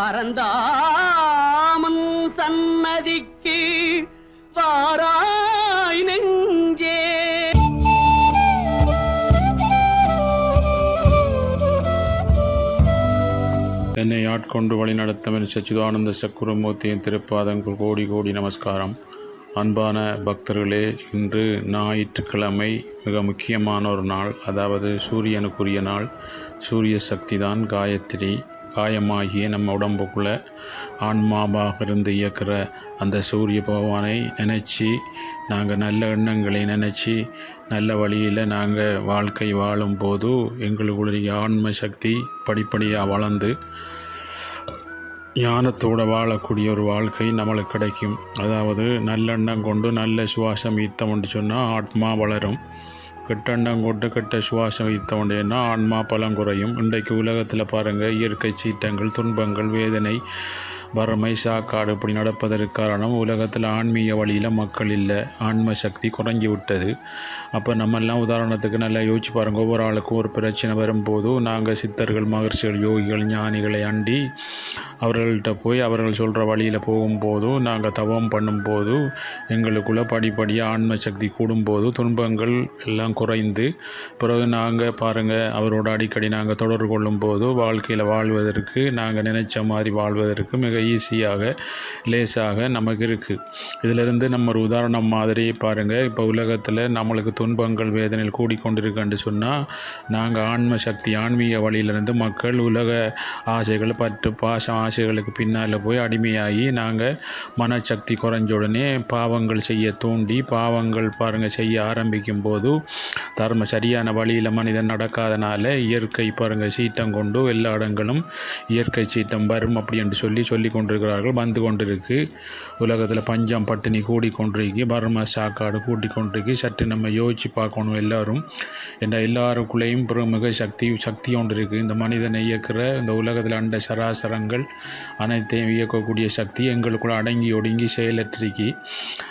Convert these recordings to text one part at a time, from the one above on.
பரந்தாமன் சன்னதிக்கு வாராய் நெஞ்சே. என்னை ஆட்கொண்டு வழிநடத்தவன் சச்சிதானந்த சக்குரமூர்த்தியின் திருப்பாதங்கள் கோடி கோடி நமஸ்காரம். அன்பான பக்தர்களே இன்று ஞாயிற்றுக்கிழமை மிக முக்கியமான ஒரு நாள் அதாவது சூரியனுக்குரிய நாள். சூரிய சக்தி தான் காயத்ரி. காயமாகிய நம்ம உடம்புக்குள்ளே ஆன்மாவாக இருந்து இயக்கிற அந்த சூரிய பகவானை நினச்சி நாங்கள் நல்ல எண்ணங்களை நினச்சி நல்ல வழியில் நாங்கள் வாழ்க்கை வாழும்போது எங்களுடைய ஆன்ம சக்தி படிப்படியாக வளர்ந்து ஞானத்தோடு வாழக்கூடிய ஒரு வாழ்க்கை நம்மளுக்கு கிடைக்கும். அதாவது நல்லெண்ணம் கொண்டு நல்ல சுவாசம் ஈத்தம் சொன்னால் ஆத்மா வளரும். கெட்டெண்ணம் கொண்டு கெட்ட சுவாசம் ஈத்தம் ஆன்மா பலம் குறையும். இன்றைக்கு உலகத்தில் பாருங்கள் இயற்கை சீற்றங்கள் துன்பங்கள் வேதனை வறுமை சாக்காடு இப்படி நடப்பதற்கு காரணம் உலகத்தில் ஆன்மீக வழியில் மக்கள் இல்லை. ஆன்ம சக்தி குறைஞ்சி விட்டது அப்போ நம்மெல்லாம் உதாரணத்துக்கு நல்லா யோசிச்சு பாருங்கள் ஒவ்வொரு ஆளுக்கும் ஒரு பிரச்சனை வரும்போது நாங்கள் சித்தர்கள் மகர்ஷிகள் யோகிகள் ஞானிகளை அண்டி அவர்கள்ட்ட போய் அவர்கள் சொல்கிற வழியில் போகும்போது நாங்கள் தவம் பண்ணும்போது எங்களுக்குள்ள படிப்படியாக ஆன்ம சக்தி கூடும்போது துன்பங்கள் எல்லாம் குறைந்து பிறகு நாங்கள் பாருங்கள் அவரோட அடிக்கடி நாங்கள் தொடர்பு கொள்ளும்போது வாழ்க்கையில் வாழ்வதற்கு நாங்கள் நினைச்ச மாதிரி வாழ்வதற்கு மிக ஈஸியாக லேசாக நமக்கு இருக்குது இதிலிருந்து நம்ம ஒரு உதாரணம் மாதிரி பாருங்கள் இப்போ உலகத்தில் நம்மளுக்கு துன்பங்கள் வேதனையில் கூடிக்கொண்டிருக்குன்னு சொன்னால் நாங்கள் ஆன்ம சக்தி ஆன்மீக வழியிலிருந்து மக்கள் உலக ஆசைகள் பற்று பாசம் ஆசைகளுக்கு பின்னால் போய் அடிமையாகி நாங்கள் மனசக்தி குறைஞ்ச உடனே பாவங்கள் செய்ய தூண்டி பாவங்கள் பாருங்கள் செய்ய ஆரம்பிக்கும் போது தர்ம சரியான வழியில் மனிதன் நடக்காதனால இயற்கை பாருங்கள் சீட்டம் கொண்டு எல்லா இடங்களும் இயற்கை சீட்டம் வரும் அப்படி என்று சொல்லி சொல்லி கொண்டிருக்கிறார்கள் வந்து கொண்டிருக்கு. உலகத்தில் பஞ்சம் பட்டினி கூடிக்கொண்டிருக்கு பர்ம சாக்காடு கூட்டிக்கொண்டிருக்கு சற்று நம்ம யோசித்து பார்க்கணும் எல்லோரும். என்ற எல்லாருக்குள்ளேயும் மிக சக்தி சக்தி ஒன்று இருக்குது இந்த மனிதனை இயக்கிற இந்த உலகத்தில் அண்ட சராசரங்கள் அனைத்தையும் இயக்கக்கூடிய சக்தி எங்களுக்குள்ள அடங்கி ஒடுங்கி செயலற்றிருக்கு.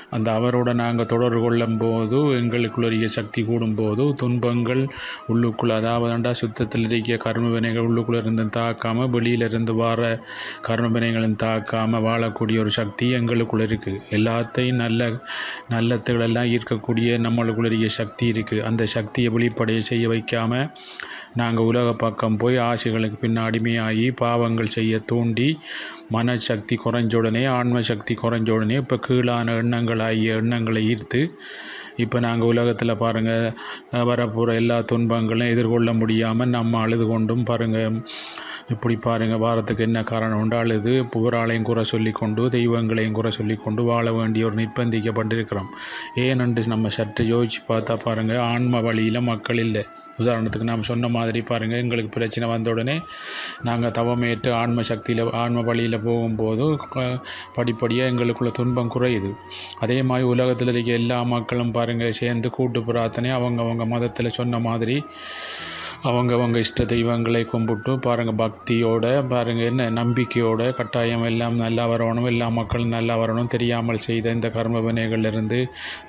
அந்த அவரோட நாங்கள் தொடர்பு கொள்ளும் போது எங்களுக்குள்ள சக்தி கூடும்போது துன்பங்கள் உள்ளுக்குள் அதாவது சுத்தத்தில் இருக்கிய கர்ம வினைகள் உள்ளுக்குள்ளே இருந்து தாக்காமல் வெளியிலிருந்து வர கர்ம வினைகளும் தாக்காமல் வாழக்கூடிய ஒரு சக்தி எங்களுக்குள்ளே இருக்குது எல்லாத்தையும் நல்ல நல்லத்துகளெல்லாம் ஈர்க்கக்கூடிய நம்மளுக்குள்ள சக்தி இருக்குது அந்த சக்தியை வெளிப்படைய செய்ய வைக்காமல் நாங்கள் உலக பக்கம் போய் ஆசைகளுக்கு பின்னாடிமையாகி பாவங்கள் செய்ய தூண்டி மனசக்தி குறைஞ்ச உடனே ஆன்ம சக்தி குறைஞ்ச உடனே இப்போ கீழான எண்ணங்கள் ஆகிய எண்ணங்களை ஈர்த்து இப்போ நாங்கள் உலகத்தில் பாருங்கள் வரப்போகிற எல்லா துன்பங்களையும் எதிர்கொள்ள முடியாமல் நம்ம அழுது கொண்டும் பாருங்கள் இப்படி பாருங்கள் வாரத்துக்கு என்ன காரணம் உண்டால் இது புகழாலையும் குறை சொல்லிக்கொண்டு தெய்வங்களையும் குறை சொல்லிக்கொண்டு வாழ வேண்டிய ஒரு நிர்பந்திக்கப்பட்டிருக்கிறோம் ஏனென்று நம்ம சற்று யோசித்து பார்த்தா பாருங்கள் ஆன்ம வழியில் மக்கள் இல்லை. உதாரணத்துக்கு நாம் சொன்ன மாதிரி பாருங்கள் எங்களுக்கு பிரச்சனை வந்த உடனே நாங்கள் தவமேற்று ஆன்ம சக்தியில் ஆன்ம வழியில் போகும்போது படிப்படியாக எங்களுக்குள்ள துன்பம் குறையுது. அதே மாதிரி உலகத்தில் இருக்க எல்லா மக்களும் பாருங்கள் சேர்ந்து கூட்டு பிரார்த்தனை அவங்கவுங்க மதத்தில் சொன்ன மாதிரி அவங்கவங்க இஷ்ட தெய்வங்களை கும்பிட்டு பாருங்கள் பக்தியோட பாருங்கள் என்ன நம்பிக்கையோட கட்டாயம் எல்லாம் நல்லா வரணும் எல்லா மக்களும் நல்லா வரணும் தெரியாமல் செய்த இந்த கர்ம வினைகளிலிருந்து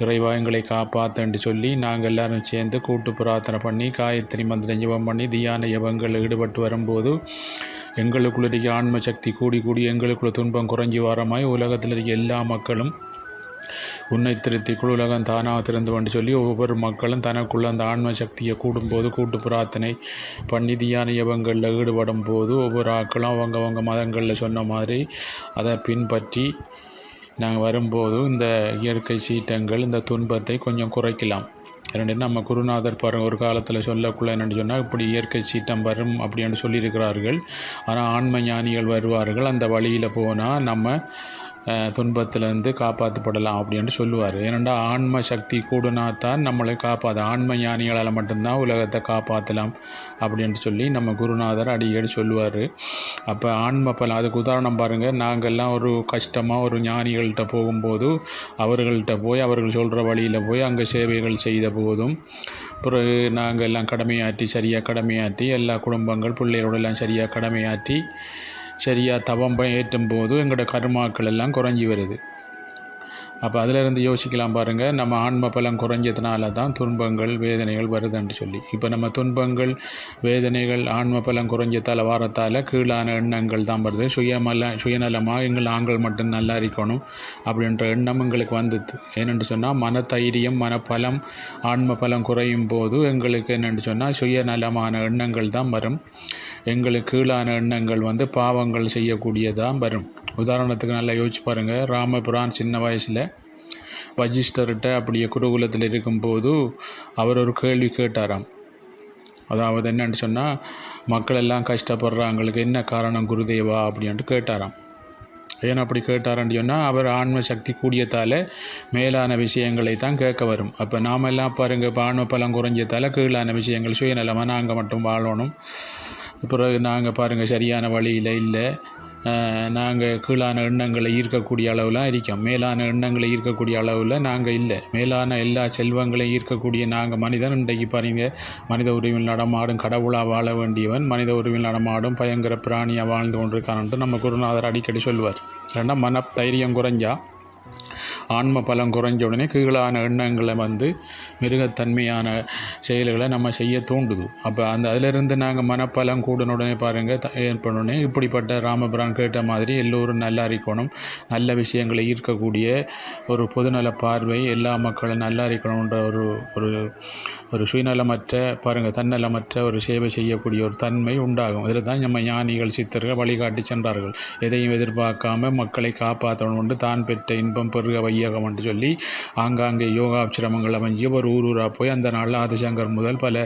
இறைவா எங்களை காப்பாற்றுன்னு சொல்லி நாங்கள் எல்லாரும் சேர்ந்து கூட்டு பிரார்த்தனை பண்ணி காயத்ரி மந்திரம் ஜபம் பண்ணி தியான யபங்கள் ஈடுபட்டு வரும்போது எங்களுக்குள்ள இருக்க ஆன்ம சக்தி கூடி கூடி எங்களுக்குள்ள துன்பம் குறைஞ்சி வாரமாய் உலகத்தில் இருக்க எல்லா மக்களும் உன்னை திருத்தி உலகம் தானாக திறந்து கொண்டு சொல்லி ஒவ்வொரு மக்களும் தனக்குள்ள அந்த ஆன்ம சக்தியை கூடும்போது கூட்டு பிரார்த்தனை பண்ணி தியான யபங்களில் ஈடுபடும் போது ஒவ்வொரு ஆக்களும் அவங்க அவங்க மதங்களில் சொன்ன மாதிரி அதை பின்பற்றி நாங்கள் வரும்போது இந்த இயற்கை சீற்றங்கள் இந்த துன்பத்தை கொஞ்சம் குறைக்கலாம். ரெண்டு நம்ம குருநாதர் பாருங்க ஒரு காலத்தில் சொல்லக்குள்ள என்னென்னு சொன்னால் இப்படி இயற்கை சீட்டம் வரும் அப்படின்னு சொல்லியிருக்கிறார்கள். ஆனால் ஆன்ம ஞானிகள் வருவார்கள் அந்த வழியில் போனால் நம்ம துன்பத்திலேருந்து காப்பாற்றப்படலாம் அப்படின்ட்டு சொல்லுவார். ஏனெண்டா ஆன்ம சக்தி கூடுனா தான் நம்மளை காப்பாற்ற ஆன்ம ஞானிகளால் மட்டும்தான் உலகத்தை காப்பாற்றலாம் அப்படின்ட்டு சொல்லி நம்ம குருநாதர் அடிக்கடி சொல்லுவார். அப்போ ஆன்ம பலம் அதுக்கு உதாரணம் பாருங்கள் நாங்கள்லாம் ஒரு கஷ்டமாக ஒரு ஞானிகள்கிட்ட போகும்போது அவர்கள்ட்ட போய் அவர்கள் சொல்கிற வழியில் போய் அங்கே சேவைகள் செய்த போதும் பிறகு நாங்கள் எல்லாம் கடமையாற்றி சரியாக கடமையாற்றி எல்லா குடும்பங்கள் பிள்ளைகளோடெல்லாம் சரியாக கடமையாற்றி சரியாக தவம் ஏற்றும் போது எங்களோட கருமாக்கள் எல்லாம் குறைஞ்சி வருது. அப்போ அதிலிருந்து யோசிக்கலாம் பாருங்கள் நம்ம ஆன்ம பலம் குறைஞ்சதுனால தான் துன்பங்கள் வேதனைகள் வருதுன்னு சொல்லி. இப்போ நம்ம துன்பங்கள் வேதனைகள் ஆன்ம பலம் குறைஞ்சதால் வாரத்தால் கீழான எண்ணங்கள் தான் வருது. சுயமல சுயநலமாக எங்கள் ஆண்கள் மட்டும் நல்லா இருக்கணும் அப்படின்ற எண்ணம் எங்களுக்கு வந்தது. ஏனென்று சொன்னால் மனதைரியம் மனப்பலம் ஆன்ம பலம் குறையும் போது எங்களுக்கு என்னென்னு சொன்னால் சுயநலமான எண்ணங்கள் தான் வரும். எங்களுக்கு கீழான எண்ணங்கள் வந்து பாவங்கள் செய்யக்கூடியதாக வரும். உதாரணத்துக்கு நல்லா யோசிச்சு பாருங்கள் ராமபுரான் சின்ன வயசில் வஜிஷ்டர்கிட்ட அப்படியே குருகுலத்தில் இருக்கும்போது அவர் ஒரு கேள்வி கேட்டாராம். அதாவது என்னன்னு சொன்னால் மக்கள் எல்லாம் கஷ்டப்படுறாங்களுக்கு என்ன காரணம் குருதேவா அப்படின்ட்டு கேட்டாராம். ஏன் அப்படி கேட்டாரன்னு சொன்னால் அவர் ஆன்ம சக்தி கூடியதால் மேலான விஷயங்களை தான் கேட்க வரும். அப்போ நாம் எல்லாம் பாருங்கள் இப்போ ஆன்ம பலம் குறைஞ்சதால் கீழான விஷயங்கள் சுயநலமாக நாங்கள் மட்டும் வாழணும். பிறகு நாங்கள் பாருங்கள் சரியான வழியில் இல்லை. நாங்கள் கீழான எண்ணங்களை ஈர்க்கக்கூடிய அளவுலாம் இருக்கோம். மேலான எண்ணங்களை ஈர்க்கக்கூடிய அளவில் நாங்கள் இல்லை. மேலான எல்லா செல்வங்களையும் ஈர்க்கக்கூடிய நாங்கள் மனிதன். இன்றைக்கு பாருங்க மனித உரிமையில் நடமாடும் கடவுளாக வாழ வேண்டியவன் மனித உரிமையில் நடமாடும் பயங்கர பிராணியாக வாழ்ந்து கொண்டிருக்கான்ட்டு நம்ம குருநாதர் அடிக்கடி சொல்வார் ஏன்னா மன தைரியம் குறைஞ்சா ஆன்ம பலம் குறைஞ்ச உடனே கீழான எண்ணங்களை வந்து மிருகத்தன்மையான செயல்களை நம்ம செய்ய தூண்டுது. அப்போ அந்த அதிலிருந்து நாங்கள் மனப்பலம் கூடன உடனே பாருங்கள் ஏற்படனே இப்படிப்பட்ட ராமபிரான் கேட்ட மாதிரி எல்லோரும் நல்லா இருக்கணும் நல்ல விஷயங்களை ஈர்க்கக்கூடிய ஒரு பொதுநல பார்வை எல்லா மக்களும் நல்லா இருக்கணுன்ற ஒரு ஒரு ஒரு சுயநலமற்ற பாருங்கள் தன்னலமற்ற ஒரு சேவை செய்யக்கூடிய ஒரு தன்மை உண்டாகும். இதில் தான் நம்ம ஞானிகள் சித்தர்கள் வழிகாட்டி சென்றார்கள். எதையும் எதிர்பார்க்காம மக்களை காப்பாற்றணும் என்று தான் பெற்ற இன்பம் பெருக வையகம் என்று சொல்லி ஆங்காங்கே யோகாபிசிரமங்கள் அமைஞ்சு ஒரு ஊர் ஊராக போய் அந்த நாளில் ஆதிசங்கர் முதல் பல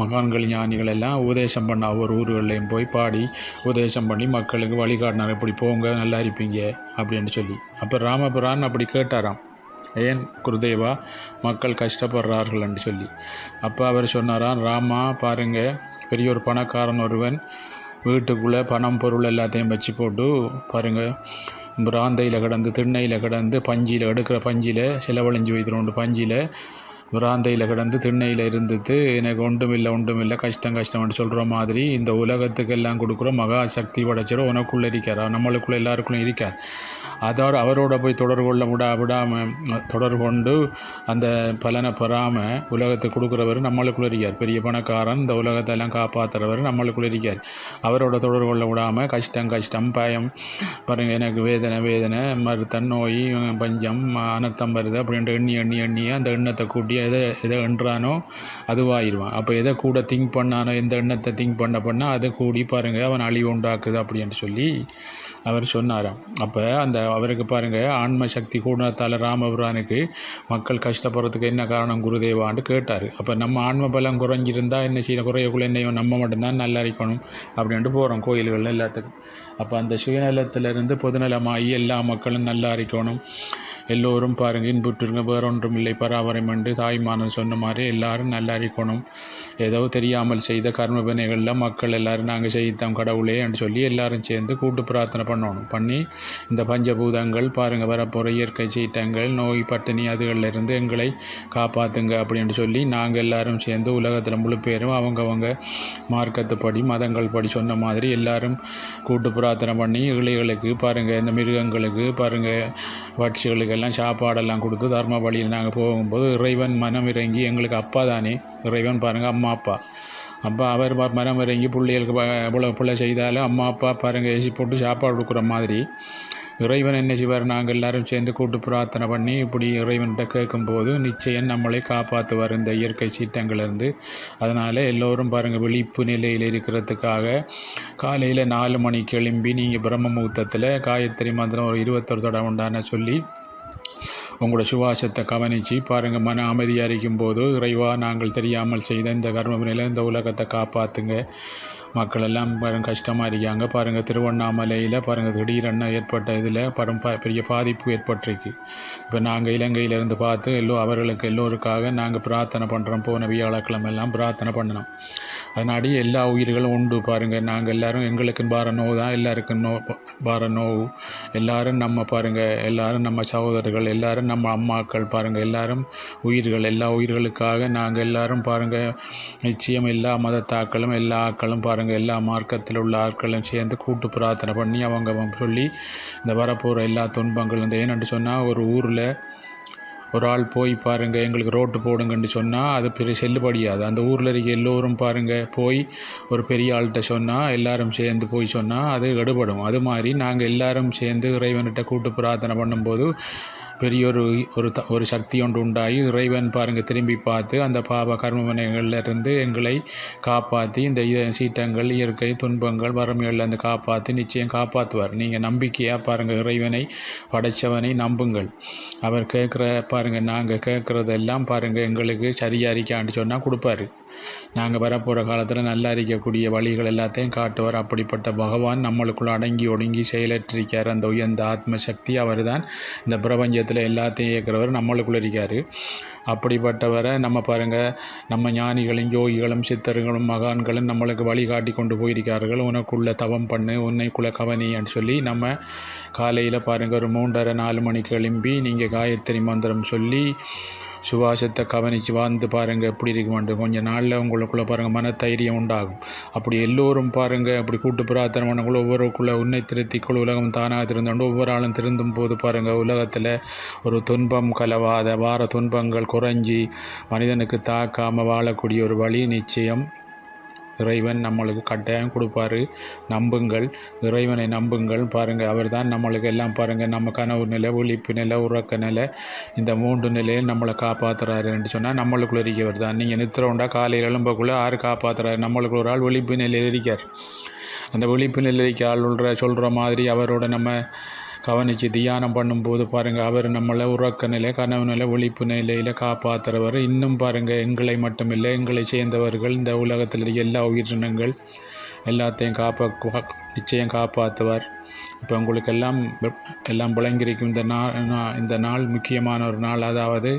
மகான்கள் ஞானிகள் எல்லாம் உபதேசம் பண்ண ஒவ்வொரு ஊர்களையும் போய் பாடி உபதேசம் பண்ணி மக்களுக்கு வழிகாட்டினார். இப்படி போங்க நல்லா இருப்பீங்க அப்படின்னு சொல்லி. அப்போ ராமபுரான் அப்படி கேட்டாராம். ஏன் குருதேவா? மக்கள் கஷ்டப்படுறார்கள் என்று சொல்லி. அப்போ அவர் சொன்னாராம் ராமா பாருங்க பெரிய ஒரு பணக்காரன் ஒருவன் வீட்டுக்குள்ளே பணம் பொருள் எல்லாத்தையும் வச்சு போட்டு பாருங்கள் பிராந்தையில் கிடந்து திண்ணையில் கிடந்து பஞ்சியில் எடுக்கிற பஞ்சியில் செலவழிஞ்சு வைக்கிறோண்டு பஞ்சியில் பிராந்தையில் கிடந்து திண்ணையில் இருந்துட்டு எனக்கு ஒன்றுமில்லை ஒன்றுமில்லை கஷ்டம் கஷ்டம்னு சொல்கிற மாதிரி இந்த உலகத்துக்கெல்லாம் கொடுக்குற மகா சக்தி படைச்சிடும் உனக்குள்ளே இருக்கார். நம்மளுக்குள்ளே எல்லாருக்குள்ளே இருக்கார். அதோட அவரோட போய் தொடர்பு கொள்ள விடா விடாமல் தொடர்பு கொண்டு அந்த பலனை பெறாமல் உலகத்துக்கு கொடுக்குறவர் நம்மளுக்குள்ளே இருக்கார். பெரிய பணக்காரன் இந்த உலகத்தெல்லாம் காப்பாற்றுறவர் நம்மளுக்குள்ளே இருக்கார். அவரோட தொடர்பு கொள்ள விடாமல் கஷ்டம் கஷ்டம் பயம் பாருங்க எனக்கு வேதனை வேதனை மருத்தன் நோய் பஞ்சம் அனர்த்தம் வருது அப்படின்ட்டு எண்ணி எண்ணி எண்ணி அந்த எண்ணத்தை கூட்டி எதை எதை எண்ணுறானோ அதுவாகிடுவான் அப்போ எதை கூட திங்க் பண்ணானோ எந்த எண்ணத்தை திங்க் பண்ண பண்ணால் அதை கூடி பாருங்கள் அவன் அழிவு உண்டாக்குது அப்படின்னு சொல்லி அவர் சொன்னாராம். அப்போ அந்த அவருக்கு பாருங்கள் ஆன்ம சக்தி கூடத்தால் ராமபுரானுக்கு மக்கள் கஷ்டப்படுறதுக்கு என்ன காரணம் குருதேவான்னு கேட்டார். அப்போ நம்ம ஆன்ம பலம் குறைஞ்சிருந்தால் என்ன செய்யணும்? குறையக்குள்ள என்னையும் நம்ம மட்டும்தான் நல்லா இருக்கணும் அப்படின்ட்டு போகிறோம் கோயில்கள் எல்லாத்துக்கும். அப்போ அந்த சுயநலத்திலிருந்து பொதுநலமாகி எல்லா மக்களும் நல்லா இருக்கணும் எல்லோரும் பாருங்கள் இன்புற்றுங்க வேறொன்றும் இல்லை பராபரம் என்று தாய்மானன் சொன்ன மாதிரி எல்லாரும் நல்லறிக்கணும் ஏதோ தெரியாமல் செய்த கர்ம வினைகளில் மக்கள் எல்லோரும் நாங்கள் செய்தோம் கடவுளே என்று சொல்லி எல்லாரும் சேர்ந்து கூட்டு பிரார்த்தனை பண்ணணும். பண்ணி இந்த பஞ்சபூதங்கள் பாருங்கள் வரப்போகிற இயற்கை சீட்டங்கள் நோய் பட்டினி அதுகளில் இருந்து எங்களை காப்பாற்றுங்க அப்படின்னு சொல்லி நாங்கள் எல்லாரும் சேர்ந்து உலகத்தில் முழு பேரும் அவங்கவங்க மார்க்கத்துப்படி மதங்கள் படி சொன்ன மாதிரி எல்லாரும் கூட்டு பிரார்த்தனை பண்ணி இளைகளுக்கு பாருங்கள் இந்த மிருகங்களுக்கு பாருங்கள் வட்சிகளுக்கு எல்லாம் சாப்பாடெல்லாம் கொடுத்து தர்ம வழியில் நாங்கள் போகும்போது இறைவன் மனம் இறங்கி எங்களுக்கு அப்பா தானே. இறைவன் பாருங்கள் அம்மா அப்பா. அப்போ அவர் மரம் இறங்கி பிள்ளைகளுக்கு இவ்வளோ பிள்ளை செய்தாலும் அம்மா அப்பா பாருங்கள் ஏசி போட்டு சாப்பாடு கொடுக்குற மாதிரி. இறைவன் என்ன செய்வார்? நாங்கள் எல்லாரும் சேர்ந்து கூட்டு பிரார்த்தனை பண்ணி இப்படி இறைவன்கிட்ட கேட்கும்போது நிச்சயம் நம்மளை காப்பாற்றுவார் இந்த இயற்கை சீட்டங்களிலிருந்து அதனால் எல்லோரும் பாருங்கள் விழிப்பு நிலையில் இருக்கிறதுக்காக காலையில் நாலு மணிக்கு எழும்பி நீங்கள் பிரம்ம முகூர்த்தத்தில் காயத்ரி மந்திரம் ஒரு இருபத்தொரு தடவை உண்டான சொல்லி உங்களோட சுவாசத்தை கவனித்து பாருங்கள் மன அமைதியாக இருக்கும்போது இறைவா நாங்கள் தெரியாமல் செய்த இந்த கர்மவினையில் இந்த உலகத்தை காப்பாற்றுங்க மக்கள் எல்லாம் பாருங்க கஷ்டமாக இருக்காங்க. பாருங்கள் திருவண்ணாமலையில் பாருங்கள் திடீரென ஏற்பட்ட இதில் பரம் பெரிய பாதிப்பு ஏற்பட்டிருக்கு. இப்போ நாங்கள் இலங்கையிலேருந்து பார்த்து எல்லோ அவர்களுக்கு எல்லோருக்காக நாங்கள் பிரார்த்தனை பண்ணுறோம் போன வியாழக்கிழமை எல்லாம் பிரார்த்தனை பண்ணணும். அதனாடி எல்லா உயிர்களும் உண்டு பாருங்கள் நாங்கள் எல்லாரும் எங்களுக்கு பார நோவு தான். எல்லாருக்கும் நோ பார நோவு. எல்லாரும் நம்ம பாருங்கள் எல்லாரும் நம்ம சகோதரர்கள் எல்லாரும் நம்ம அம்மாக்கள் பாருங்கள் எல்லாரும் உயிர்கள் எல்லா உயிர்களுக்காக நாங்கள் எல்லாரும் பாருங்கள் நிச்சயம் எல்லா மதத்தாக்களும் எல்லா ஆக்களும் பாருங்கள் எல்லா மார்க்கத்தில் உள்ள ஆட்களும் சேர்ந்து கூட்டு பிரார்த்தனை பண்ணி அவங்க அவங்க சொல்லி இந்த வரப்போகிற எல்லா துன்பங்களும் இந்த ஏன்னு சொன்னால் ஒரு ஊரில் ஒரு ஆள் போய் பாருங்கள் எங்களுக்கு ரோட்டு போடுங்கன்னு சொன்னால் அது பெரிய செல்லுபடியாது. அந்த ஊரில் இருக்க எல்லோரும் பாருங்கள் போய் ஒரு பெரிய ஆள்கிட்ட சொன்னால் எல்லாரும் சேர்ந்து போய் சொன்னால் அது எடுபடும் அது மாதிரி நாங்கள் எல்லாரும் சேர்ந்து இறைவன்கிட்ட கூட்டு பிரார்த்தனை பண்ணும்போது பெரிய ஒரு ஒரு த ஒரு சக்தி ஒன்று உண்டாகி இறைவன் பாருங்கள் திரும்பி பார்த்து அந்த பாவ கர்மவினைகள்ல இருந்து எங்களை காப்பாற்றி இந்த சீட்டங்கள் சீற்றங்கள் இயற்கை துன்பங்கள் வறுமைகள்லேருந்து காப்பாற்றி நிச்சயம் காப்பாற்றுவார். நீங்கள் நம்பிக்கையாக பாருங்கள் இறைவனை படைச்சவனை நம்புங்கள். அவர் கேட்குற பாருங்கள் நாங்கள் கேட்குறதெல்லாம் பாருங்கள் எங்களுக்கு சரியாக இருக்கான்னு சொன்னால் கொடுப்பாரு. நாங்கள் வரப்போகிற காலத்தில் நல்லா இருக்கக்கூடிய வழிகள் எல்லாத்தையும் காட்டுவார். அப்படிப்பட்ட பகவான் நம்மளுக்குள்ள அடங்கி ஒடுங்கி செயலற்றிருக்கார். அந்த உயர்ந்த ஆத்ம சக்தி அவர் தான் இந்த பிரபஞ்சத்தில் எல்லாத்தையும் இயக்கிறவர் நம்மளுக்குள்ளே இருக்கார். அப்படிப்பட்டவரை நம்ம பாருங்கள் நம்ம ஞானிகளும் யோகிகளும் சித்தர்களும் மகான்களும் நம்மளுக்கு வழிகாட்டி கொண்டு போயிருக்கார்கள். உனக்குள்ளே தவம் பண்ணு உன்னைக்குள்ளே கவனின்னு சொல்லி நம்ம காலையில் பாருங்கள் ஒரு மூன்றரை நாலு மணிக்கு எழும்பி நீங்கள் காயத்ரி மந்திரம் சொல்லி சுவாசத்தை கவனித்து வாழ்ந்து பாருங்கள் எப்படி வேண்டும் கொஞ்சம் நாளில் உங்களுக்குள்ளே பாருங்கள் மன தைரியம் உண்டாகும். அப்படி எல்லோரும் பாருங்கள் அப்படி கூட்டு பிரார்த்தனை பண்ணக்குள்ள ஒவ்வொருக்குள்ளே உன்னை திருத்திக்குள் உலகம் தானாக திருந்தோண்டு ஒவ்வொரு ஆளும் திருந்தும் போது பாருங்கள் உலகத்தில் ஒரு துன்பம் கலவாத வார துன்பங்கள் குறைஞ்சி மனிதனுக்கு தாக்காமல் வாழக்கூடிய ஒரு வழி நிச்சயம். இறைவன் நம்மளுக்கு கட்டாயம் கொடுப்பாரு. நம்புங்கள். இறைவனை நம்புங்கள். பாருங்கள் அவர் தான் நம்மளுக்கு எல்லாம் பாருங்கள் நம்ம கனவு நிலை ஒழிப்பு நிலை உறக்க நிலை இந்த மூன்று நிலையில் நம்மளை காப்பாற்றுறாருன்னு சொன்னால் நம்மளுக்குள்ள இருக்கவர் தான். நீங்கள் நித்திரவுண்டா காலையில் எழும்பக்குள்ளே ஆறு காப்பாற்றுறாரு நம்மளுக்கு ஒரு ஆள் ஒழிப்பு நிலையில் இருக்கார். அந்த ஒழிப்பு நிலைக்கு ஆள் சொல்கிற மாதிரி அவரோட நம்ம கவனித்து தியானம் பண்ணும்போது பாருங்கள் அவர் நம்மளை உறக்க நிலை கனவு நிலை ஒழிப்பு நிலையில் காப்பாற்றுறவர் இன்னும் பாருங்கள் எங்களை மட்டுமில்லை எங்களை சேர்ந்தவர்கள் இந்த உலகத்தில் இருக்க எல்லா உயிரினங்கள் எல்லாத்தையும் காப்பா நிச்சயம் காப்பாற்றுவார் இப்போ உங்களுக்கு எல்லாம் எல்லாம் விளங்கியிருக்கும் இந்த நாள் இந்த நாள் முக்கியமான ஒரு நாள். அதாவது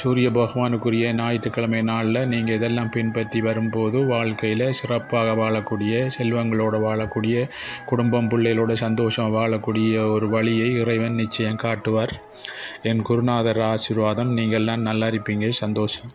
சூரிய பகவானுக்குரிய ஞாயிற்றுக்கிழமை நாளில் நீங்கள் இதெல்லாம் பின்பற்றி வரும்போது வாழ்க்கையில் சிறப்பாக வாழக்கூடிய செல்வங்களோடு வாழக்கூடிய குடும்பம் பிள்ளைகளோட சந்தோஷம் வாழக்கூடிய ஒரு வழியை இறைவன் நிச்சயம் காட்டுவார். என் குருநாதர் ஆசீர்வாதம். நீங்கள்லாம் நல்லா இருப்பீங்க. சந்தோஷம்.